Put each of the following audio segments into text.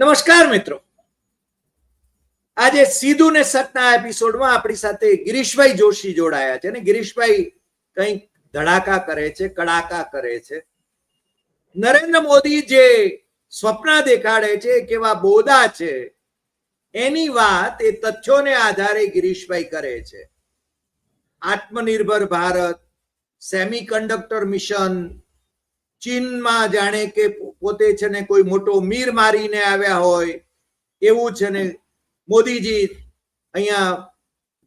નમસ્કાર મિત્રો. આજે સીધું ને સતના એપિસોડમાં આપણી સાથે ગિરીશભાઈ જોશી જોડાયા છે અને ગિરીશભાઈ કંઈક ધડાકા કરે છે, કડાકા કરે છે. નરેન્દ્ર મોદી જે સ્વપ્ન દેખાડે છે કેવા બોદા છે, એની વાત એ તથ્યોને આધારે ગિરીશભાઈ કરે છે. આત્મનિર્ભર ભારત સેમી કંડક્ટર મિશન ચીનમાં જાણે કે પોતે છે ને કોઈ મોટો મીર મારીને આવ્યા હોય, એવું છે ને મોદીજી અહીંયા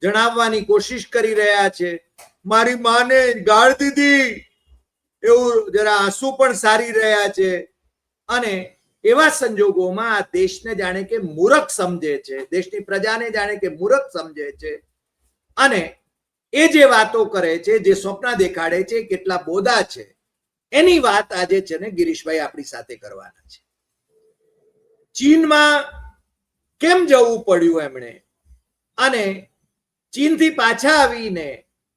જણાવવાની કોશિશ કરી રહ્યા છે. મારી માને ગાળ દીધી, એવું જરા આંસુ પણ સારી રહ્યા છે. અને એવા સંજોગોમાં આ દેશને જાણે કે મૂરખ સમજે છે, દેશની પ્રજાને જાણે કે મૂરખ સમજે છે. અને એ જે વાતો કરે છે, જે સ્વપ્ન દેખાડે છે કેટલા બોદા છે. એની વાત આજે છે ને ગિરીશભાઈ આપણી સાથે કરવાના છે. ચીનમાં કેમ જવું પડ્યું એમણે? અને ચીનથી પાછા આવીને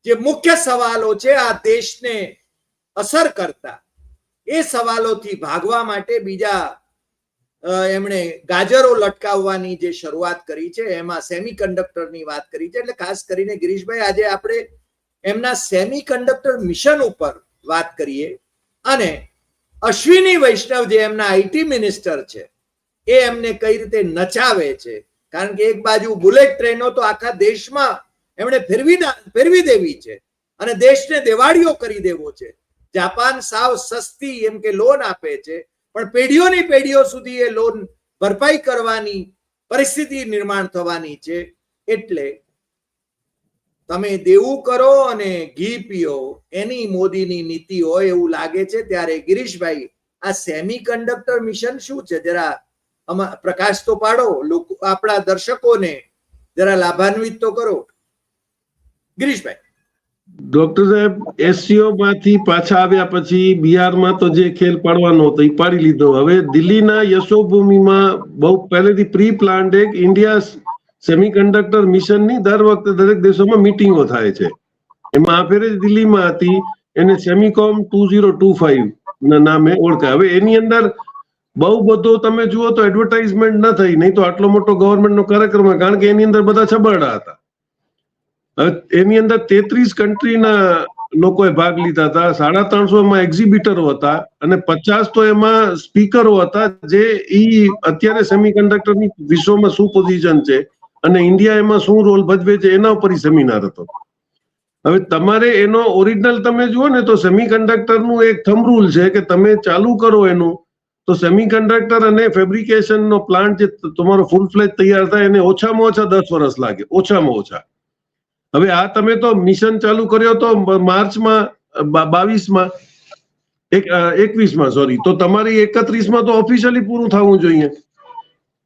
જે મુખ્ય સવાલો છે આ દેશને અસર કરતા, એ સવાલોથી ભાગવા માટે બીજા એમણે ગાજરો લટકાવવાની જે શરૂઆત કરી છે, એમાં સેમી કન્ડક્ટરની વાત કરી છે, એટલે ખાસ કરીને ગિરીશભાઈ આજે આપણે એમના સેમી કન્ડક્ટર મિશન ઉપર વાત કરીએ. અને અશ્વિની વૈષ્ણવ જે એમના આઈટી મિનિસ્ટર છે. એ એમને કઈ રીતે નચાવે છે? કારણ કે એક બાજુ બુલેટ ટ્રેનો તો આખા દેશમાં એમણે ફેરવી ફેરવી દેવી છે અને દેશને દેવાળીઓ કરી દેવો છે. જાપાન સાવ સસ્તી એમ કે લોન આપે છે, પણ પેઢીઓની પેઢીઓ સુધી એ લોન ભરપાઈ કરવાની પરિસ્થિતિ નિર્માણ થવાની છે. એટલે તમે દેવું કરો અને ઘી પીઓ. એની મોદીની નીતિ હોય એવું લાગે છે ત્યારે ગિરીશભાઈ, આ સેમી કંડક્ટર મિશન શું છે? જરા પ્રકાશ તો પાડો, લોકો, આપણા દર્શકોને જરા લાભાન્વિત તો કરો. ગિરીશભાઈ. ડોક્ટર સાહેબ એસસીઓ માંથી પાછા આવ્યા પછી બિહારમાં તો જે ખેલ પાડવાનો હતો એ પાડી લીધો. હવે દિલ્હીના યશોભૂમિમાં બહુ પહેલેથી પ્રી પ્લાન્ડ એક ઇન્ડિયા સેમિકન્ડક્ટર મિશનની દર વખતે દરેક દેશોમાં મીટિંગો થાય છે એમાં આ જ દિલ્હીમાં હતી, એને Semicon two zero two five ના નામે ઓળખાય હવે એની અંદર બહુ બધો તમે જુઓ તો એડવર્ટાઇઝમેન્ટ ન થઈ, નહીં તો આટલો મોટો ગવર્મેન્ટનો કાર્યક્રમ. કારણ કે એની અંદર બધા છબરડા હતા એની અંદર તેત્રીસ કન્ટ્રીના લોકોએ ભાગ લીધા હતા, સાડા ત્રણસો એમાં એક્ઝિબિટરો હતા, અને પચાસ તો એમાં સ્પીકરો હતા, જે ઈ અત્યારે સેમિકન્ડક્ટરની વિશ્વમાં શું પોઝિશન છે અને ઇન્ડિયા એમાં શું રોલ ભજવે છે એના ઉપર સેમિનાર હતો. હવે તમારે એનો ઓરિજિનલ તમે જુઓ ને તો સેમિકન્ડક્ટરનું એક થંબ રૂલ છે કે તમે ચાલુ કરો એનું, તો સેમિકન્ડક્ટર અને ફેબ્રિકેશનનો પ્લાન્ટ જે તમારો ફૂલ ફ્લેજ તૈયાર થાય એને ઓછામાં ઓછા દસ વર્ષ લાગે, ઓછામાં ઓછા. હવે આ તમે તો મિશન ચાલુ કર્યો તો માર્ચમાં બાવીસમાં, એક એકવીસમાં સોરી તો તમારી એકત્રીસમાં તો ઓફિશિયલી પૂરું થવું જોઈએ.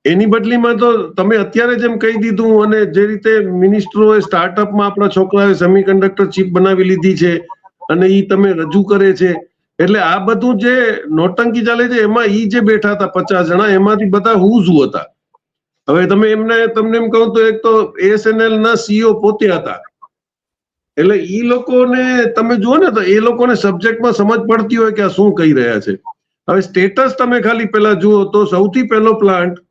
એની બદલીમાં તો તમે અત્યારે જેમ કહી દીધું અને જે રીતે મિનિસ્ટરોએ સ્ટાર્ટઅપમાં આપણા છોકરાએ સેમિકન્ડક્ટર ચીપ બનાવી લીધી છે અને એ તમે રજૂ કરે છે, એટલે આ બધું જે નોટંકી ચાલે છે, એમાં ઈ જે બેઠા હતા પચાસ જણા, એમાંથી બધા હુઝુ હતા. હવે તમે એમને, તમને એમ કહું તો એક તો એસએનએલ ના સીઓ પોતે હતા. એટલે ઈ લોકોને, તમે જુઓ ને તો એ લોકોને સબ્જેક્ટમાં સમજ પડતી હોય કે આ શું કહી રહ્યા છે. હવે સ્ટેટસ તમે ખાલી પેલા જુઓ તો સૌથી પહેલો plant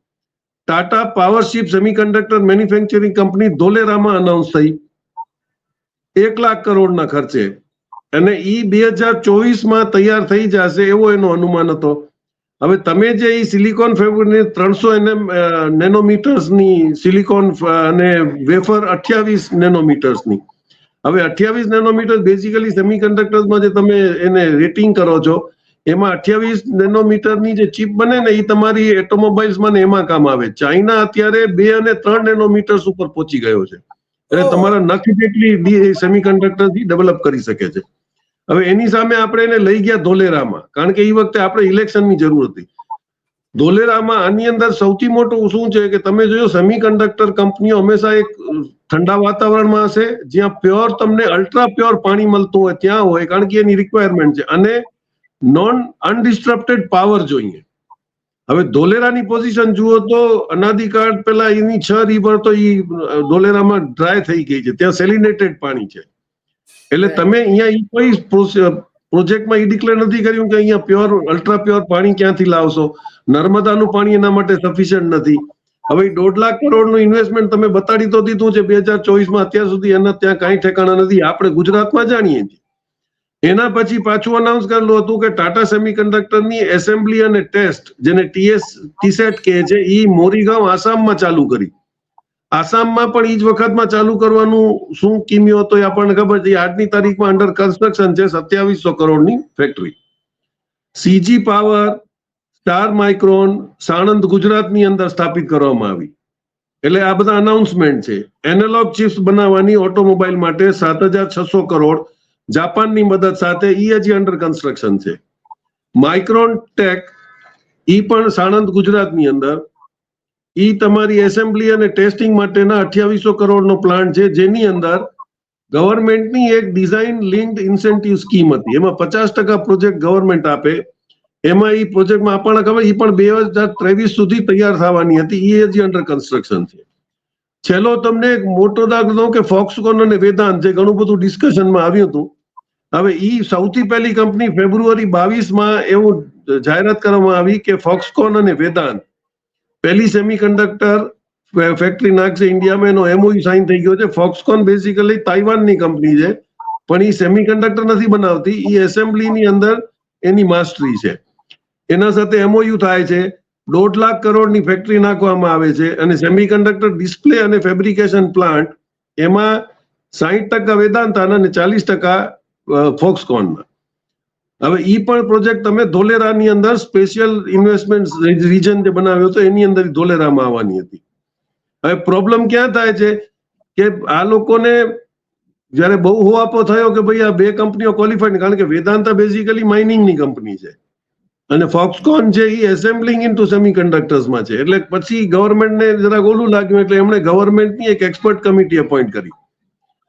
Tata Powerchip semiconductor manufacturing company ધોલેરામાં announce થઈ. એક લાખ કરોડના ખર્ચે. અને ઈ બે હજાર ચોવીસમાં તૈયાર થઈ જશે એવો એનો અનુમાન હતો. હવે તમે જે ઈ સિલિકોન ફેબ્રિકની ત્રણસો એનએમ નેનોમીટર્સની સિલિકોન અને વેફર અઠ્યાવીસ નેનોમીટર્સની હવે અઠ્યાવીસ નેનોમીટર બેઝિકલી સેમિકન્ડક્ટર્સમાં જે તમે એને રેટિંગ કરો છો એમાં અઠ્યાવીસ નેનોમીટરની જે ચીપ બને ને એ તમારી ઓટોમોબાઈલ્સમાં ને એમાં કામ આવે. ચાઇના અત્યારે બે અને ત્રણ નેનોમીટર્સ ઉપર પહોંચી ગયો છે. એટલે તમારા નખ જેટલી સેમિકન્ડક્ટરથી ડેવલપ કરી શકે છે. હવે એની સામે આપણે એને લઈ ગયા ધોલેરામાં. કારણ કે એ વખતે આપણે ઇલેક્શનની જરૂર હતી. ધોલેરામાં આની અંદર સૌથી મોટું શું છે કે તમે જોયો સેમિકન્ડક્ટર કંપનીઓ હંમેશા એક ઠંડા વાતાવરણમાં હશે જ્યાં પ્યોર તમને અલ્ટ્રા પ્યોર પાણી મળતું હોય ત્યાં હોય કારણ કે એની રિક્વાયરમેન્ટ છે. અને નોન અનડિસ્ટર્બટેડ પાવર જોઈએ. હવે ધોલેરાની પોઝિશન જુઓ તો અનાદિકાળ પેલા એની છ રિવર તો ઈ ધોલેરામાં ડ્રાય થઈ ગઈ છે. ત્યાં સેલિનેટેડ પાણી છે. એટલે તમે અહીંયા ઈ કોઈ પ્રોજેક્ટમાં એ ડિક્લેર નથી કર્યું કે અહીંયા પ્યોર અલ્ટ્રા પ્યોર પાણી ક્યાંથી લાવશો? નર્મદાનું પાણી એના માટે સફિશિયન્ટ નથી. હવે દોઢ લાખ કરોડનું ઇન્વેસ્ટમેન્ટ તમે બતાડી તો દીધું છે બે હજાર ચોવીસમાં. અત્યાર સુધી એના ત્યાં કાંઈ ઠેકાણા નથી. આપણે ગુજરાતમાં જાણીએ છીએ. એના પછી પાછું અનાઉન્સ કરેલું હતું કે ટાટા સેમિકન્ડક્ટરની એસેમ્બલી અને ટેસ્ટ જેને ટીએસ ટીસેટ કહે છે એ મોરીગાંવ આસામમાં ચાલુ કરી. આસામમાં પણ એ જ વખતમાં ચાલુ કરવાનું શું કિમ્યો હતો એ આપણને ખબર છે. આજની તારીખમાં અંડર કન્સ્ટ્રક્શન છે સત્યાવીસો કરોડની factory CG power star Micron Sanand ગુજરાતની અંદર સ્થાપિત કરવામાં આવી. એટલે આ બધા અનાઉન્સમેન્ટ છે. એનાલોગ ચિપ્સ બનાવવાની ઓટોમોબાઈલ માટે સાત હજાર છસો કરોડ જાપાનની મદદ સાથે ઈ હજી અંડર કન્સ્ટ્રક્શન છે. માઇક્રોન ટેક ઈ પણ સાણંદ ગુજરાતની અંદર. ઈ તમારી એસેમ્બલી અને ટેસ્ટિંગ માટેના અઠ્યાવીસો કરોડનો પ્લાન્ટ છે, જેની અંદર ગવર્મેન્ટની એક ડિઝાઇન લિંક્ડ ઇન્સેન્ટિવ સ્કીમ હતી. એમાં પચાસ ટકા પ્રોજેક્ટ ગવર્મેન્ટ આપે. એમાં ઈ પ્રોજેક્ટમાં આપણને ખબર, ઈ પણ બે હજાર ત્રેવીસ સુધી તૈયાર થવાની હતી. એ હજી અંડર કન્સ્ટ્રક્શન છે. છેલ્લો તમને એક મોટો દાખલો કે ફોક્સકોન અને વેદાંત જે ઘણું બધું ડિસ્કશનમાં આવ્યું હતું હવે ઈ સૌથી પહેલી કંપની ફેબ્રુઆરી બાવીસમાં એવું જાહેરાત કરવામાં આવી કે ફોક્સકોન અને વેદાંત પહેલી સેમિકન્ડક્ટર ફેક્ટરી નાખશે ઇન્ડિયામાં એનો એમઓયુ સાઇન થઈ ગયો છે. ફોક્સકોન બેઝિકલી તાઇવાનની કંપની છે, પણ એ સેમિકન્ડક્ટર નથી બનાવતી એ એસેમ્બલીની અંદર એની માસ્ટરી છે. એના સાથે એમઓયુ થાય છે, દોઢ લાખ કરોડની ફેક્ટરી નાખવામાં આવે છે અને સેમિકન્ડક્ટર ડિસ્પ્લે અને ફેબ્રિકેશન પ્લાન્ટ એમાં સાહીઠ ટકા વેદાંતાના અને ચાલીસ ટકા ફોક્સકોનના હવે ઈ પણ પ્રોજેક્ટ તમે ધોલેરાની અંદર સ્પેશિયલ ઇન્વેસ્ટમેન્ટ રીજન જે બનાવ્યો હતો, એની અંદર ધોલેરામાં આવવાની હતી. હવે પ્રોબ્લેમ ક્યાં થાય છે? કે આ લોકોને જ્યારે બહુ હોવાપો થયો કે ભાઈ આ બે કંપનીઓ ક્વોલિફાઈડ કારણ કે વેદાંતા બેઝિકલી માઇનિંગની કંપની છે. અને ફોક્સકોન છે એ એસેમ્બલિંગ ઇન્ટુ સેમિકન્ડક્ટર્સમાં છે. એટલે પછી ગવર્મેન્ટને જરાક ઓલું લાગ્યું, એટલે એમણે ગવર્મેન્ટની એક એક્સપર્ટ કમિટી અપોઇન્ટ કરી.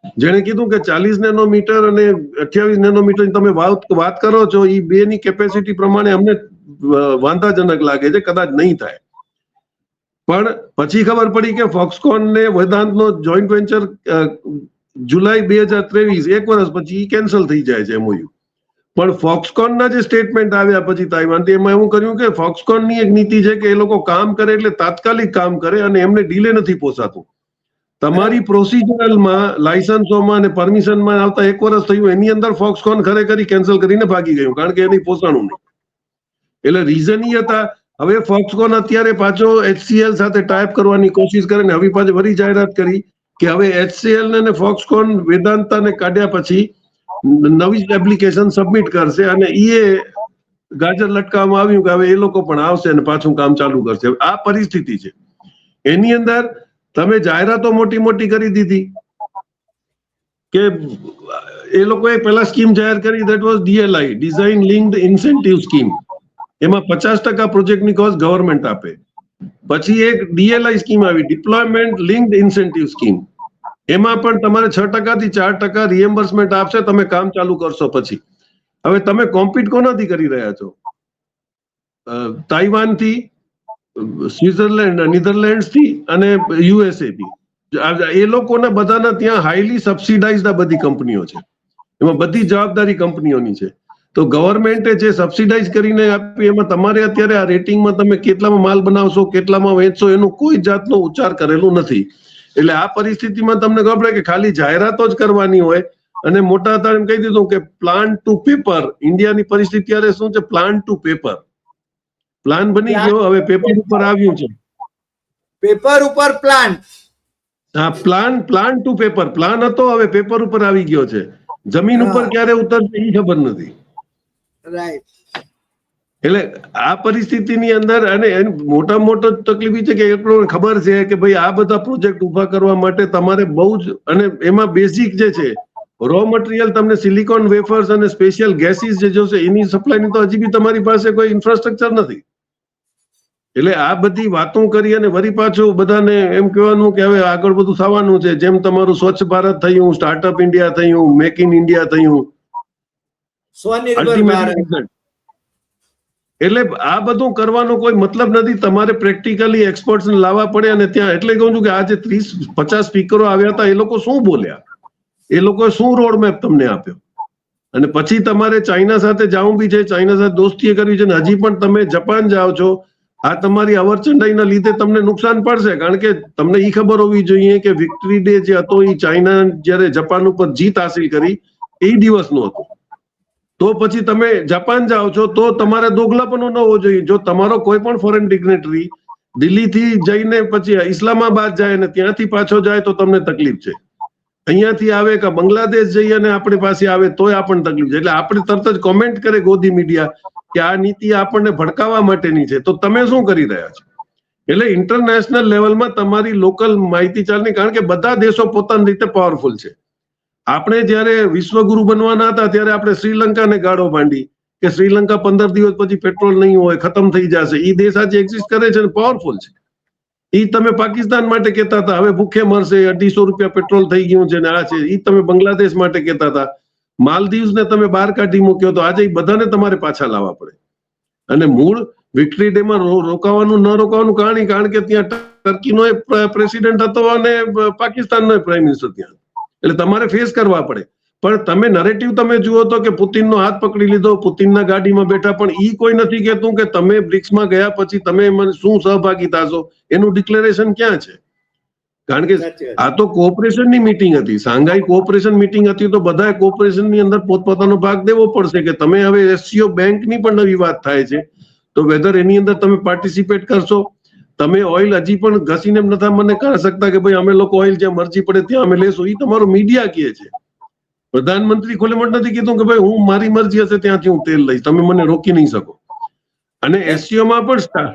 જેણે કીધું કે ચાલીસ નેનોમીટર અને અઠ્યાવીસ નેનોમીટર તમે વાત કરો છો એ બેની કેપેસિટી પ્રમાણે અમને વાંધાજનક લાગે છે, કદાચ નહીં થાય. પણ પછી ખબર પડી કે ફોક્સકોન ને વેદાંતનો જોઈન્ટ વેન્ચર જુલાઈ બે હજાર ત્રેવીસ, એક વર્ષ પછી કેન્સલ થઈ જાય છે એમઓયુ. પણ ફોક્સકોનના જે સ્ટેટમેન્ટ આવ્યા પછી તાઇવાનથી એમાં એવું કર્યું કે ફોક્સકોનની એક નીતિ છે કે એ લોકો કામ કરે એટલે તાત્કાલિક કામ કરે અને એમને ડીલે નથી પોસાતું. તમારી પ્રોસિજરલમાં લાયસન્સોમાં અને પરમિશનમાં આવતા એક વર્ષ થયું, એની અંદર ફોક્સકોન ખરેખર કેન્સલ કરીને ભાગી ગયું, કારણ કે એની પોસાણું નહીં. એટલે રીઝન ઈ હતા, હવે ફોક્સકોન અત્યારે પાછો એચસીએલ સાથે ટાઈપ કરવાની કોશિશ કરે ને હવે પાછી ફરી જાહેરાત કરી કે હવે એચસીએલ ને ફોક્સકોન વેદાંતાને કાઢ્યા પછી નવી એપ્લિકેશન સબમિટ કરશે અને એ ગાજર લટકાવવામાં આવ્યું કે હવે એ લોકો પણ આવશે અને પાછું કામ ચાલુ કરશે. આ પરિસ્થિતિ છે. એની અંદર તમે જાહેરાતો મોટી મોટી કરી દીધી. કે એ લોકોએ પહેલા સ્કીમ જાહેર કરી that was DLI design linked incentive scheme એમાં પચાસ ટકા પ્રોજેક્ટની કોસ્ટ ગવર્મેન્ટ આપે. પછી એક ડીએલઆઈ સ્કીમ આવી ડિપ્લોયમેન્ટ લિંક્ડ ઇન્સેન્ટિવ સ્કીમ એમાં પણ તમારે છ ટકાથી ચાર ટકા રિએમ્બર્સમેન્ટ આપશે, તમે કામ ચાલુ કરશો પછી. હવે તમે કોમ્પિટ કોનાથી કરી રહ્યા છો? તાઇવાનથી સ્વિટ્ઝરલેન્ડ નીધરલેન્ડથી અને યુએસએ થી એ લોકોના બધાના ત્યાં હાઈલી સબસિડાઇઝ બધી કંપનીઓ છે. એમાં બધી જવાબદારી કંપનીઓની છે. તો ગવર્મેન્ટે જે સબસિડાઇઝ કરીને આપી એમાં તમારે અત્યારે આ રેટિંગમાં તમે કેટલામાં માલ બનાવશો, કેટલામાં વેચશો, એનું કોઈ જાતનો ઉચ્ચાર કરેલું નથી. એટલે આ પરિસ્થિતિમાં તમને ખબર પડે કે ખાલી જાહેરાતો જ કરવાની હોય. અને મોટા હતા કહી દીધું કે પ્લાન ટુ પેપર ઇન્ડિયાની પરિસ્થિતિ ત્યારે શું છે? પ્લાન ટુ પેપર પ્લાન બની ગયો હવે પેપર ઉપર આવ્યું છે. પેપર ઉપર પ્લાન હા plan plan to paper plan હતો હવે પેપર ઉપર આવી ગયો છે. જમીન ઉપર ક્યારે ઉતરશે એ ખબર નથી. રાઈટ એટલે આ પરિસ્થિતિની અંદર અને મોટા મોટો તકલીફ છે કે એટલો ખબર છે કે ભાઈ આ બધા પ્રોજેક્ટ ઊભા કરવા માટે તમારે બહુ જ અને એમાં બેઝિક જે છે રો મટીરિયલ તમને સિલિકોન વેફર્સ અને સ્પેશિયલ ગેસીસ જે જોશે એની સપ્લાયની તો હજી બી તમારી પાસે કોઈ ઇન્ફ્રાસ્ટ્રક્ચર નથી. એટલે આ બધી વાતો કરી અને વરી પાછું બધાને એમ કહેવાનું કે હવે આગળ બધું થવાનું છે. જેમ તમારું સ્વચ્છ ભારત થયું સ્ટાર્ટઅપ ઇન્ડિયા થયું મેક ઇન ઇન્ડિયા થયું. એટલે આ બધું કરવાનો કોઈ મતલબ નથી. તમારે પ્રેક્ટિકલી એક્સપર્ટ્સ લાવવા પડે અને ત્યાં એટલે કહું છું કે આજે ત્રીસ પચાસ સ્પીકરો આવ્યા હતા એ લોકો શું બોલ્યા? એ લોકોએ શું રોડ મેપ તમને આપ્યો? અને પછી તમારે ચાઇના સાથે જવું બી છે ચાઇના સાથે દોસ્તી કરવી છે અને હજી પણ તમે જપાન જાઓ છો આ તમારી અવરચંડાઈના લીધે તમને નુકસાન પડશે, કારણ કે તમને એ ખબર હોવી જોઈએ કે વિક્ટરી ડે જે હતો એ ચાઇના જ્યારે જપાન ઉપર જીત હાસિલ કરી, એ દિવસનો હતો. તો પછી તમે જાપાન જાઓ છો, તો તમારે દોગલાપણો ન હોવો જોઈએ. જો તમારો કોઈ પણ ફોરેન ડિગ્નેટરી દિલ્હીથી જઈને પછી ઇસ્લામાબાદ જાય અને ત્યાંથી પાછો જાય, તો તમને તકલીફ છે. અહીંયાથી આવે કે બાંગ્લાદેશ જઈએ અને આપણી પાસે આવે, તોય આપણને તકલીફ છે. એટલે આપણે તરત જ કોમેન્ટ કરે ગોદી મીડિયા કે આ નીતિ આપણને ભડકાવવા માટેની છે. તો તમે શું કરી રહ્યા છો? એટલે ઇન્ટરનેશનલ લેવલમાં તમારી લોકલ માહિતી ચાલની, કારણ કે બધા દેશો પોતાની રીતે પાવરફુલ છે. આપણે જ્યારે વિશ્વગુરુ બનવાના હતા, ત્યારે આપણે શ્રીલંકાને ગાળો માંડી કે શ્રીલંકા પંદર દિવસ પછી પેટ્રોલ નહીં હોય, ખતમ થઈ જશે. એ દેશ આજે એક્ઝિસ્ટ કરે છે અને પાવરફુલ છે. એ તમે પાકિસ્તાન માટે કહેતા હતા, હવે ભૂખે મરશે, અઢીસો રૂપિયા પેટ્રોલ થઈ ગયું છે ને આ છે. એ તમે બાંગ્લાદેશ માટે કહેતા હતા. માલદીવ્સ ને તમે બહાર કાઢી મૂક્યો તો આજે બધાને તમારે પાછા લાવવા પડે. અને મૂળ વિક્ટરી ડે માં રોકાવાનું, ન રોકાવાનું કારણ કારણ કે ત્યાં ટર્કીનો પ્રેસિડેન્ટ હતો અને પાકિસ્તાનનો પ્રાઇમ મિનિસ્ટર ત્યાં. એટલે તમારે ફેસ કરવા પડે. પણ તમે નરેટિવ તમે જુઓ તો કે પુતિનનો હાથ પકડી લીધો, પુતિનના ગાડીમાં બેઠા, પણ ઈ કોઈ નથી કહેતું કે તમે બ્રિક્સમાં ગયા પછી તમે શું સહભાગી થશો? એનું ડિક્લેરેશન ક્યાં છે? કારણ કે આ તો કોઓપરેશનની મીટિંગ હતી. સાંઘાઈ કોઓપરેશન મીટિંગ હતી તો બધાએ કોઓપરેશનની અંદર પોતપોતાનો ભાગ દેવો પડશે કે તમે હવે એસસીઓ બેંકની પણ નવી વાત થાય છે. તો વેધર એની અંદર તમે પાર્ટિસિપેટ કરશો. તમે ઓઇલ હજી પણ ઘસીને નથી મને કહી શકતા કે ભાઈ અમે લોકો ઓઇલ જ્યાં મરજી પડે ત્યાં અમે લેશું. એ તમારો મીડિયા કહે છે. પ્રધાનમંત્રી ખુલ્લે મત નથી કીધું કે ભાઈ હું મારી મરજી હશે ત્યાંથી હું તેલ લઈશ. તમે મને રોકી નહીં શકો. અને એસસીઓમાં પણ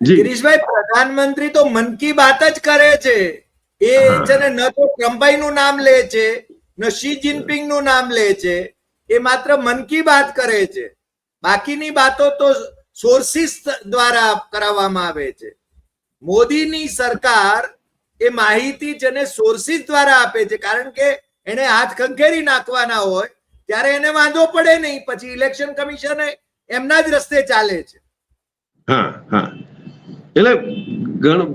ગિરીશભાઈ પ્રધાનમંત્રી તો મન કી બાત જ કરે છે. એ છે ને ન તો ટ્રમ્પાઈ નું નામ લે છે ન શી જિનપિંગનું નામ લે છે. એ માત્ર મન કી બાત કરે છે. બાકીની બાતો તો સોર્સિસ દ્વારા કરાવવામાં આવે છે. મોદીની સરકાર એ માહિતી છે ને સોર્સિસ દ્વારા આપે છે કારણ કે એને હાથ ખંખેરી નાખવાના હોય ત્યારે એને વાંધો પડે નહીં. પછી ઇલેક્શન કમિશન એમના જ રસ્તે ચાલે છે. હા હા. એટલે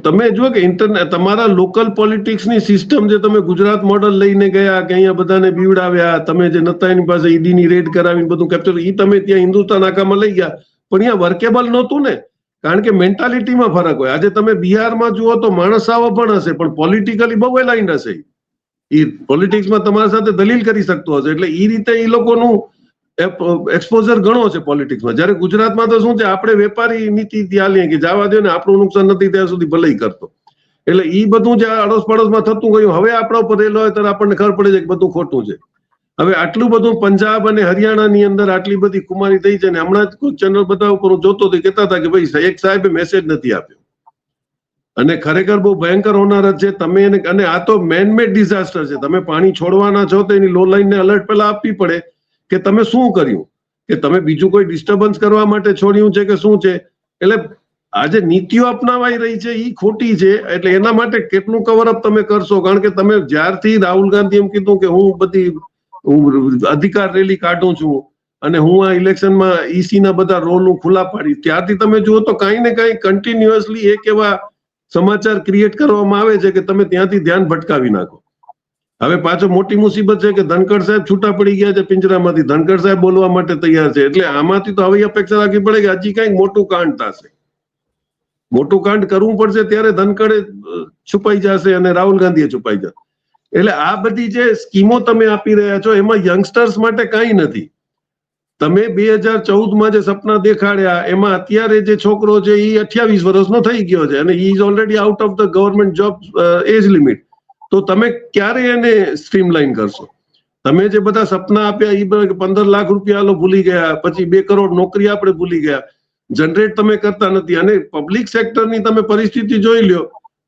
તમે જુઓ કે ઇન્ટરનેટ તમારા લોકલ પોલિટિક્સની સિસ્ટમ જે તમે ગુજરાત મોડલ લઈને ગયા, કે અહીંયા બધાને બીવડાવ્યા, તમે જે નતા એની પાસે ઈડીની રેડ કરાવીને બધું કેપ્ચર ઈ તમે ત્યાં હિન્દુસ્તાન આખામાં લઈ ગયા. પણ અહીંયા વર્કેબલ નહોતું ને. કારણ કે મેન્ટાલિટીમાં ફરક હોય. આજે તમે બિહારમાં જુઓ તો માણસ આવો પણ હશે, પણ પોલિટિકલી બહુ એલાઇન્ડ હશે એ પોલિટિક્સમાં તમારા સાથે દલીલ કરી શકતો હશે. એટલે એ રીતે એ લોકોનું એક્સપોઝર ઘણો છે પોલિટિક્સમાં જ્યારે ગુજરાતમાં તો શું છે, આપણે વેપારી નીતિ ત્યાં લઈએ કે જવા દો ને આપણું નુકસાન નથી ત્યાં સુધી ભલે કરતો. એટલે ઈ બધું જે અડોસ પડોશમાં થતું ગયું, હવે આપણા ઉપર રહેલો હોય ત્યારે આપણને ખબર પડે છે કે બધું ખોટું છે. હવે આટલું બધું પંજાબ અને હરિયાણાની અંદર આટલી બધી કુમારી થઈ છે ને હમણાં જ ચેનલ બધા ઉપર હું જોતો હતો કહેતા હતા કે ભાઈ એક સાહેબે મેસેજ નથી આપ્યો. અને ખરેખર બહુ ભયંકર હોનાર છે. તમે અને આ તો મેન મેડ ડિઝાસ્ટર છે. તમે પાણી છોડવાના છો તો એની લો લાઈનને અલર્ટ પહેલા આપવી પડે. કે તમે શું કર્યું? કે તમે બીજું કોઈ ડિસ્ટર્બન્સ કરવા માટે છોડ્યું છે કે શું છે? એટલે આજે નીતિઓ અપનાવાઈ રહી છે એ ખોટી છે. એટલે એના માટે કેટલું કવરઅપ તમે કરશો? કારણ કે તમે જ્યારથી રાહુલ ગાંધી એમ કીધું કે હું બધી, હું અધિકાર રેલી કાઢું છું અને હું આ ઇલેક્શનમાં ઈસી ના બધા રોલ હું ખુલ્લા પાડી ત્યારથી તમે જુઓ તો કાંઈ ને કાંઈ કન્ટિન્યુઅસલી એક એવા સમાચાર ક્રિએટ કરવામાં આવે છે કે તમે ત્યાંથી ધ્યાન ભટકાવી નાખો. હવે પાછો મોટી મુસીબત છે કે ધનકડ સાહેબ છૂટા પડી ગયા છે, પિંજરામાંથી. ધનકડ સાહેબ બોલવા માટે તૈયાર છે. એટલે આમાંથી તો હવે અપેક્ષા રાખવી પડે કે હજી કંઈક મોટું કાંડ થશે. મોટું કાંડ કરવું પડશે ત્યારે ધનકડે છુપાઈ જશે અને રાહુલ ગાંધીએ છુપાઈ જશે. એટલે આ બધી જે સ્કીમો તમે આપી રહ્યા છો, એમાં યંગસ્ટર્સ માટે કાંઈ નથી. તમે બે હજાર ચૌદમાં જે સપના દેખાડ્યા, એમાં અત્યારે જે છોકરો છે એ અઠ્યાવીસ વર્ષનો થઈ ગયો છે અને is already out of the government job age limit તો તમે ક્યારે એને સ્ટ્રીમલાઈન કરશો? તમે જે બધા સપના આપ્યા એ પંદર લાખ રૂપિયા લો ભૂલી ગયા, પછી બે કરોડ નોકરી આપણે ભૂલી ગયા. જનરેટ તમે કરતા નથી. અને પબ્લિક સેક્ટરની તમે પરિસ્થિતિ જોઈ લ્યો.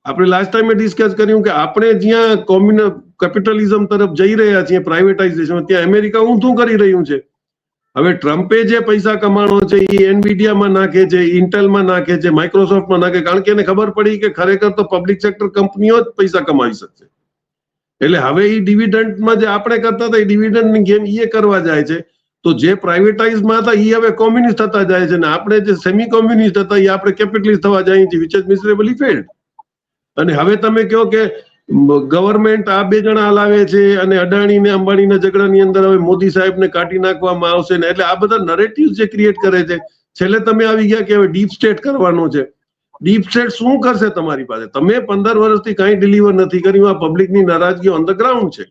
આપણે લાસ્ટ ટાઈમે ડિસ્કસ કર્યું કે આપણે જ્યાં કોમ્યુન કેપિટલિઝમ તરફ જઈ રહ્યા છીએ પ્રાઇવેટાઇઝેશન ત્યાં અમેરિકા ઊંધું કરી રહ્યું છે. હવે ટ્રમ્પે જે પૈસા કમાણો છે એ એનવીડિયામાં નાખે છે ઇન્ટેલમાં નાખે છે માઇક્રોસોફ્ટમાં નાખે કારણ કે એને ખબર પડી કે ખરેખર તો પબ્લિક સેક્ટર કંપનીઓ જ પૈસા કમાવી શકશે. એટલે હવે એ ડિવિડન્ડમાં જે આપણે કરતા હતા એ ડિવિડન્ડની ગેમ એ કરવા જાય છે. તો જે પ્રાઇવેટાઇઝમાં હતા એ હવે કોમ્યુનિસ્ટ થતા જાય છે. ને આપણે જે સેમી કોમ્યુનિસ્ટ હતા એ આપણે કેપિટલિસ્ટ થવા જાય. છે વિચ ઇઝ મિસરેબલી ફેલ્ડ અને હવે તમે કહો કે ગવર્મેન્ટ આ બે જણા હલાવે છે અને અડાણી ને અંબાણીના ઝઘડાની અંદર હવે મોદી સાહેબને કાઢી નાખવામાં આવશે ને, એટલે આ બધા નરેટિવ જે ક્રિએટ કરે છે, છેલ્લે તમે આવી ગયા કે હવે ડીપ સ્ટેટ કરવાનો છે. ડીપ સ્ટેટ શું કરશે તમારી પાસે? તમે પંદર વર્ષથી કઈ ડિલિવર નથી કર્યું. આ પબ્લિકની નારાજગી ઓન ધ ગ્રાઉન્ડ છે.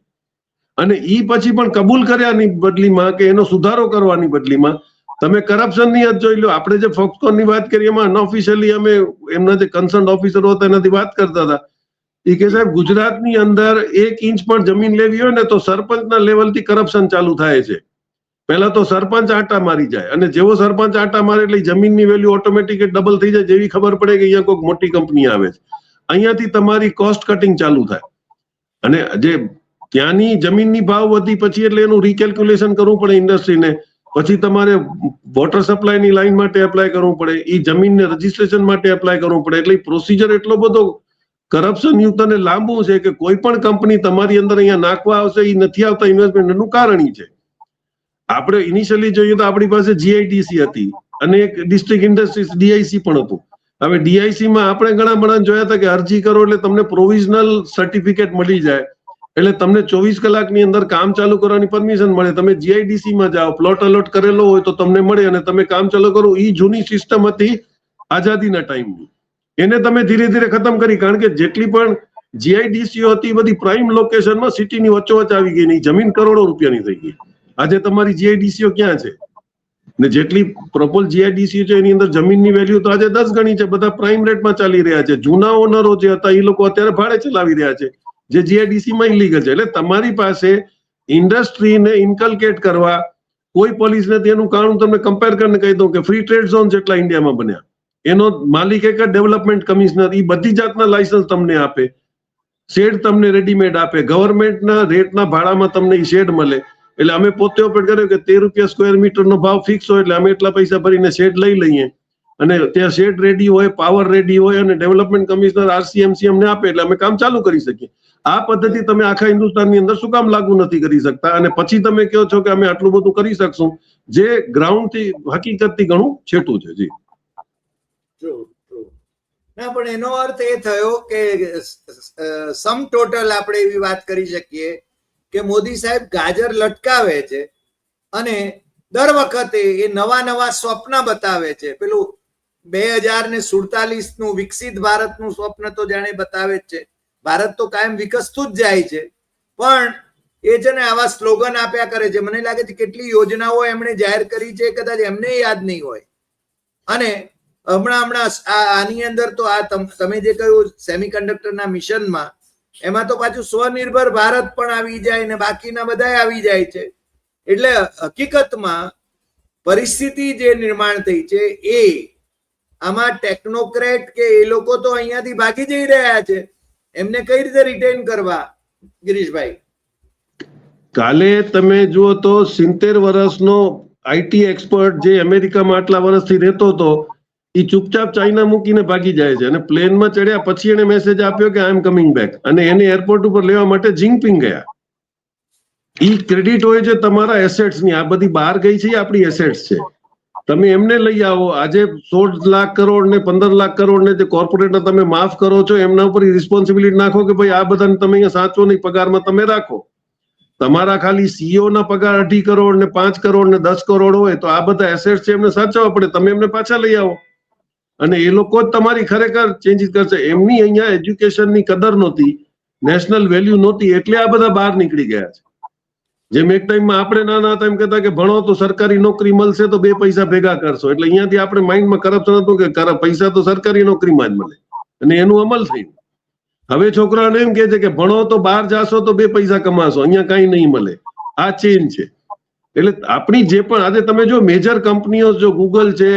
અને ઈ પછી પણ કબૂલ કર્યાની બદલીમાં કે એનો સુધારો કરવાની બદલીમાં તમે કરપ્શનની જ જોઈ લો. આપણે જે ફોક્સકોનની વાત કરીએ, એમાં અનઓફિશિયલી અમે એમના જે કન્સર્ન ઓફિસરો હતા એનાથી વાત કરતા હતા. એ કે સાહેબ, ગુજરાતની અંદર એક ઇંચ પણ જમીન લેવી હોય ને તો સરપંચના લેવલથી કરપ્શન ચાલુ થાય છે. પહેલા તો સરપંચ આટા મારી જાય અને જેવો સરપંચ આટા મારે એટલે જમીનની વેલ્યુ ઓટોમેટિક ડબલ થઈ જાય જેવી ખબર પડે કે અહીંયા કોઈક મોટી કંપની આવે છે. અહીંયાથી તમારી કોસ્ટ કટિંગ ચાલુ થાય. અને જે ત્યાંની જમીનની ભાવ વધી પછી એટલે એનું રીકેલ્ક્યુલેશન કરવું પડે ઇન્ડસ્ટ્રીને પછી તમારે વોટર સપ્લાયની લાઈન માટે એપ્લાય કરવું પડે. એ જમીનને રજીસ્ટ્રેશન માટે એપ્લાય કરવું પડે. એટલે પ્રોસિજર એટલો બધો કરપ્શન યુક્ત અને લાંબુ છે કે કોઈ પણ કંપની તમારી અંદર અહીંયા નાખવા આવશે એ નથી આવતા ઇન્વેસ્ટમેન્ટનું કારણ ઈ છે. આપણે ઇનિશિયલી જોઈએ તો આપણી પાસે જીઆઈટીસી હતી અને એક ડિસ્ટ્રિક્ટ ઇન્ડસ્ટ્રીઝ ડીઆઈસી પણ હતું. હવે ડીઆઈસી માં આપણે ઘણા બધા જોયા હતા કે અરજી કરો એટલે તમને પ્રોવિઝનલ સર્ટિફિકેટ મળી જાય. એટલે તમને ચોવીસ કલાકની અંદર કામ ચાલુ કરવાની પરમિશન મળે. તમે જીઆઈડીસી માં જાઓ પ્લોટ અલોટ કરેલો હોય તો તમને મળે અને તમે કામ ચાલુ કરો. એ જૂની સિસ્ટમ હતી આઝાદીના ટાઈમની એને તમે ધીરે ધીરે ખતમ કરી. કારણ કે જેટલી પણ જીઆઈડીસીઓ હતી બધી પ્રાઇમ લોકેશનમાં સિટીની વચ્ચોવચ આવી ગઈ નહીં જમીન કરોડો રૂપિયાની થઈ ગઈ. આજે તમારી જીઆઈડીસીઓ ક્યાં છે? ને જેટલી પ્રોપર જીઆઈડીસીઓ છે, એની અંદર જમીનની વેલ્યુ તો આજે દસ ગણી છે. બધા પ્રાઇમ રેટમાં ચાલી રહ્યા છે. જૂના ઓનરો જે હતા એ લોકો અત્યારે ભાડે ચલાવી રહ્યા છે. જે જીઆઈડીસી માં ઇલીગલ છે. એટલે તમારી પાસે ઇન્ડસ્ટ્રીને ઇન્કલ્કેટ કરવા, કોઈ પોલીસ નથી એનું કારણ તમને કમ્પેર કરીને કહી દઉં કે ફ્રી ટ્રેડ ઝોન જેટલા ઇન્ડિયામાં બન્યા. એનો માલિક એક ડેવલપમેન્ટ કમિશનર એ બધી જાતના લાયસન્સ તમને આપે. શેડ તમને રેડીમેડ આપે. ગવર્મેન્ટના રેટના ભાડામાં તમને એ શેડ મળે. એટલે અમે પોતે ઓપરેટ કર્યો કે તેર રૂપિયા સ્ક્વેર મીટરનો ભાવ ફિક્સ હોય એટલે અમે એટલા પૈસા ભરીને શેડ લઈ લઈએ. અને ત્યાં શેડ રેડી હોય પાવર રેડી હોય અને ડેવલપમેન્ટ કમિશનર આરસીએમસી અમને આપે એટલે અમે કામ ચાલુ કરી શકીએ. આ પદ્ધતિ તમે આખા હિન્દુસ્તાનની અંદર શું કામ લાગુ નથી કરી શકતા? અને પછી તમે કહો છો કે અમે આટલું બધું કરી શકશું. જે ગ્રાઉન્ડથી હકીકતથી ઘણું છેટું છે, જી. ના, પણ એનો અર્થ એ થયો કે સમ ટોટલ આપણે એવી વાત કરી શકીએ કે મોદી સાહેબ ગાજર લટકાવે છે અને દર વખતે એ નવા નવા સ્વપ્ન બતાવે છે. પેલું બે હજાર ને સુડતાલીસનું વિકસિત ભારતનું સ્વપ્ન તો જાણે બતાવે જ છે. ભારત તો કાયમ વિકસતું જ જાય છે. પણ એ છે ને આવા સ્લોગન આપ્યા કરે છે. મને લાગે છે કેટલી યોજનાઓ એમણે જાહેર કરી છે કદાચ એમને યાદ નહીં હોય. અને હમણાં હમણાં આની અંદર તો આ તમે જે કહ્યું સેમિકન્ડક્ટરના મિશનમાં એમાં તો પાછું સ્વનિર્ભર ભારત પણ આવી જાય ને બાકીના બધા આવી જાય છે. એટલે હકીકતમાં પરિસ્થિતિ જે નિર્માણ થઈ છે એ આમાં ટેકનોક્રેટ કે એ લોકો તો અહીંયાથી ભાગી જઈ રહ્યા છે. એમને કઈ રીતે રિટેન કરવા, ગિરીશભાઈ? કાલે તમે જુઓ તો સિત્તેર વર્ષનો આઈટી એક્સપર્ટ જે અમેરિકામાં આટલા વર્ષથી રહેતો હતો એ ચૂપચાપ ચાઇના મૂકીને ભાગી જાય છે. અને પ્લેનમાં ચડ્યા પછી એને મેસેજ આપ્યો કે આઈ એમ કમિંગ બેક અને એને એરપોર્ટ ઉપર લેવા માટે જિંગપિંગ ગયા. ઈ ક્રેડિટ હોય છે તમારા એસેટ્સની. આ બધી બહાર ગઈ છે આપણી એસેટ્સ છે. તમે એમને લઈ આવો. આજે સોળ લાખ કરોડ ને પંદર લાખ કરોડ ને જે કોર્પોરેટર તમે માફ કરો છો, એમના ઉપર રિસ્પોન્સિબિલિટી નાખો કે ભાઈ આ બધાને તમે અહીંયા સાચો નહીં, પગારમાં તમે રાખો. તમારા ખાલી સીઓ ના પગાર અઢી કરોડ ને પાંચ કરોડ ને દસ કરોડ હોય તો આ બધા એસેટ છે એમને સાચવવા પડે. તમે એમને પાછા લઈ આવો. અને એ લોકો જ તમારી ખરેખર ચેન્જીસ કરશે. એમની અહીંયા એજ્યુકેશનની કદર નહોતી નેશનલ વેલ્યુ નહોતી, એટલે આ બધા બહાર નીકળી ગયા છે. જેમ એક ટાઈમમાં આપણે નાના હતા, એમ કહેતા કે ભણો તો સરકારી નોકરી મળશે તો બે પૈસા ભેગા કરશો. એટલે અહીંયાથી આપણે માઇન્ડમાં કરપ્શન હતું કે પૈસા તો સરકારી નોકરીમાં જ મળે. અને એનું અમલ થયું. હવે છોકરાઓને એમ કે છે કે ભણો તો બહાર જાશો તો બે પૈસા કમાશો. અહીંયા કઈ નહીં મળે. આ ચેન્જ છે. એટલે આપણી જે પણ આજે તમે જો મેજર કંપનીઓ જો ગૂગલ છે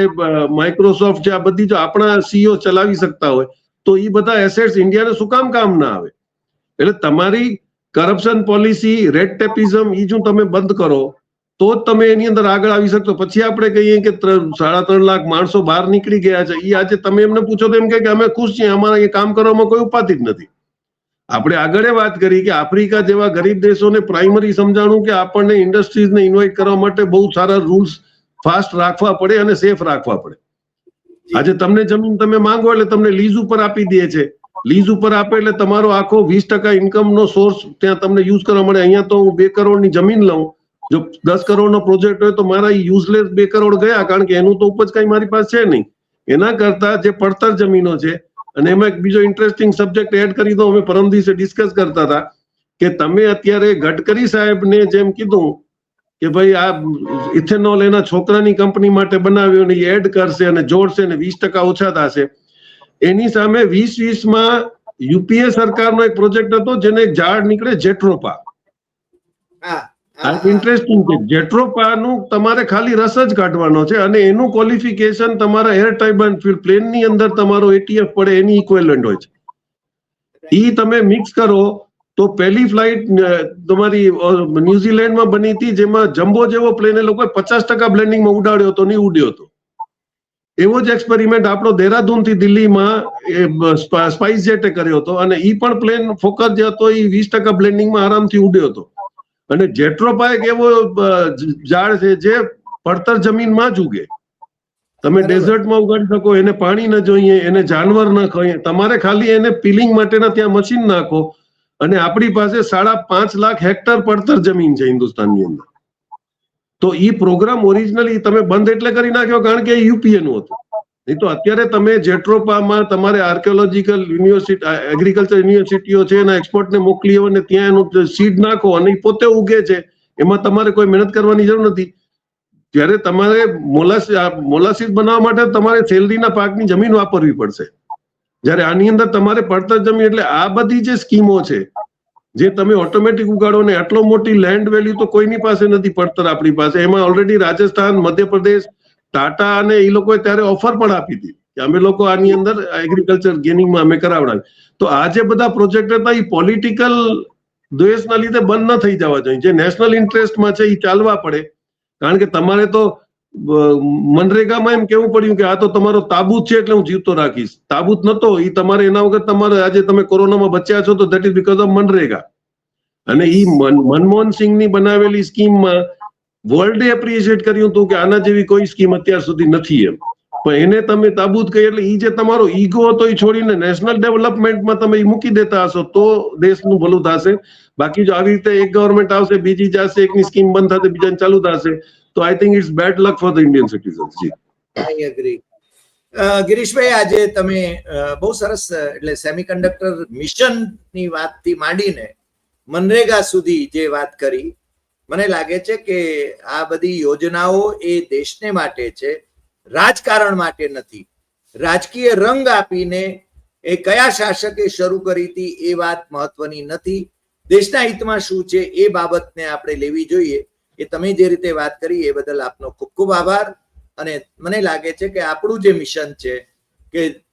માઇક્રોસોફ્ટ છે, આ બધી જો આપણા સીઈઓ ચલાવી શકતા હોય, તો એ બધા એસેટ્સ ઇન્ડિયાને શું કામ કામ ના આવે? એટલે તમારી કરપ્શન પોલિસી રેડ ટેપિઝમ એ જો તમે બંધ કરો, તો જ તમે એની અંદર આગળ આવી શકશો. પછી આપણે કહીએ કે સાડા ત્રણ લાખ માણસો બહાર નીકળી ગયા છે એ આજે તમે એમને પૂછો તો એમ કે અમે ખુશ છીએ, અમારા એ કામ કરવામાં કોઈ ઉપાધિ જ નથી. આપણે આગળ વાત કરી કે આફ્રિકા જેવા ગરીબ દેશોને પ્રાઇમરી સમજાણું કે આપણને ઇન્ડસ્ટ્રીઝને ઇન્વાઇટ કરવા માટે બહુ સારા રૂલ્સ ફાસ્ટ રાખવા પડે અને સેફ રાખવા પડે. આજે તમને જમીન તમે માંગો એટલે તમને લીઝ ઉપર આપી દે છે. લીઝ ઉપર આપે એટલે તમારો આખો વીસ ટકા ઇન્કમ નો સોર્સ ત્યાં તમને યુઝ કરવા મળે. અહીંયા તો હું બે કરોડની જમીન લઉં. જો દસ કરોડનો પ્રોજેક્ટ હોય તો મારા યુઝલેસ બે કરોડ ગયા કારણ કે એનું તો ઉપજ કઈ મારી પાસે છે નહીં. એના કરતા જે પડતર જમીનો છે અને એમાં એક બીજો ઇન્ટરેસ્ટિંગ સબ્જેક્ટ એડ કરી દો અમે પરમ દિવસે ડિસ્કસ કરતા હતા કે તમે અત્યારે ગડકરી સાહેબને જેમ કીધું કે ભાઈ આ ઇથેનોલ એના છોકરાની કંપની માટે બનાવ્યો ને એડ કરશે અને જોડશે ને વીસ ટકા ઓછા થશે. એની સામે વીસ વીસમાં યુપીએ સરકારનો એક પ્રોજેક્ટ હતો જેને ઝાડ નીકળે જેટ્રોપા. ઇન્ટરેસ્ટિંગ છે. જેટ્રોપાનું તમારે ખાલી રસ જ કાઢવાનો છે અને એનું ક્વોલિફિકેશન તમારા એર ટાઇબન પ્લેનની અંદર તમારો એટીએફ પડે, એની ઇક્વેલન્ટ હોય છે. ઈ તમે મિક્સ કરો તો પહેલી ફ્લાઇટ તમારી ન્યુઝીલેન્ડમાં બની હતી જેમાં જમ્બો જેવો પ્લેન એ લોકોએ પચાસ ટકા બ્લેન્ડિંગમાં ઉડાડ્યો હતો નહીં ઉડ્યો હતો. એવો જ એક્સપેરિમેન્ટ આપણો દેહરાદૂનથી દિલ્હીમાં એ સ્પાઇસ જેટે કર્યો હતો અને એ પણ પ્લેન ફોકસ જે હતો એ વીસ ટકા બ્લેન્ડિંગમાં આરામથી ઉડ્યો હતો. અને જેટ્રોપા એક એવો ઝાડ છે જે પડતર જમીનમાં જ ઉગે. તમે. ડેઝર્ટમાં ઉગાડી શકો એને પાણી ન જોઈએ એને જાનવર ન ખાઈએ તમારે ખાલી એને પીલિંગ માટેના ત્યાં મશીન નાખો અને આપણી પાસે સાડા પાંચ લાખ હેક્ટર પડતર જમીન છે હિન્દુસ્તાનની અંદર. તો એ પ્રોગ્રામ ઓરિજિનલી તમે બંધ એટલે કરી નાખ્યો કારણ કે યુપીએ નું હતું. નહીં તો અત્યારે તમે જેટ્રોપામાં તમારે આર્કિયોલોજીકલ યુનિવર્સિટી એગ્રીકલ્ચર યુનિવર્સિટીઓ છે, એના એક્સપર્ટને મોકલી અને ત્યાં એનું સીડ નાખો અને પોતે ઉગે છે. એમાં તમારે કોઈ મહેનત કરવાની જરૂર નથી. જ્યારે તમારે મોલાસી મોલાસીસ બનાવવા માટે તમારે શેલરીના પાકની જમીન વાપરવી પડશે. જ્યારે આની અંદર તમારે પડતર જમીન એટલે આ બધી જે સ્કીમો છે, જે તમે ઓટોમેટિક ઉગાડો ને આટલો મોટી લેન્ડ વેલ્યુ તો કોઈની પાસે નથી પડતર આપણી પાસે. એમાં ઓલરેડી રાજસ્થાન, મધ્યપ્રદેશ ટાટા અને એ લોકોએ ત્યારે ઓફર પણ આપી હતી કે અમે લોકો આની અંદર એગ્રીકલ્ચર ગેનિંગમાં અમે કરાવડાવી તો આ જે બધા પ્રોજેક્ટ હતા એ પોલિટિકલ દ્વેષના લીધે બંધ ન થઈ જવા જોઈએ. જે નેશનલ ઇન્ટરેસ્ટમાં છે એ ચાલવા પડે. કારણ કે તમારે તો મનરેગામાં એમ કેવું પડ્યું કે આ તો તમારો તાબૂત છે એટલે હું જીવતો રાખીશ. તાબૂત નતો એ તમારે એના વગર તમારે આજે તમે કોરોનામાં બચ્યા છો તો that is because of MNREGA. અને મન- મનમોહન સિંહની બનાવેલી સ્કીમમાં વર્લ્ડે એપ્રિશિએટ કર્યું હતું કે આના જેવી કોઈ સ્કીમ અત્યાર સુધી નથી એમ. પણ એને તમે તાબૂત કહી એટલે એ જે તમારો ઈગો હતો એ છોડીને નેશનલ ડેવલપમેન્ટમાં તમે મૂકી દેતા હશો, તો દેશનું ભલું થશે. બાકી જો આવી રીતે એક ગવર્મેન્ટ આવશે, બીજી જશે, એકની સ્કીમ બંધ થશે, બીજાને ચાલુ થશે, તો I think it's bad luck for the Indian citizens ji. I agree Girishbhai, આજે તમે બહુ સરસ, એટલે સેમિકન્ડક્ટર મિશનની વાતથી માંડીને મનરેગા સુધી જે વાત કરી મને લાગે છે કે આ બધી યોજનાઓ એ દેશને માટે છે, રાજકારણ માટે નથી. રાજકીય રંગ આપીને એ કયા શાસકે શરૂ કરી હતી એ વાત મહત્વની નથી. દેશના હિતમાં શું છે એ બાબતને આપણે લેવી જોઈએ. એ તમે જે રીતે વાત કરી એ બદલ આપનો ખૂબ ખૂબ આભાર. અને મને લાગે છે કે આપણું જે મિશન છે કે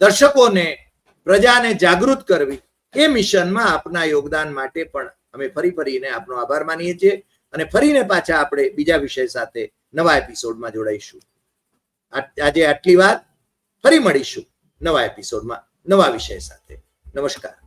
દર્શકોને, પ્રજાને જાગૃત કરવી, એ મિશનમાં આપના યોગદાન માટે પણ અમે ફરી ફરીને આપનો આભાર માનીએ છીએ અને ફરીને પાછા આપણે બીજા વિષય સાથે નવા એપિસોડમાં જોડાઈશું. આજે આટલી વાત. ફરી મળીશું નવા એપિસોડમાં નવા વિષય સાથે. નમસ્કાર.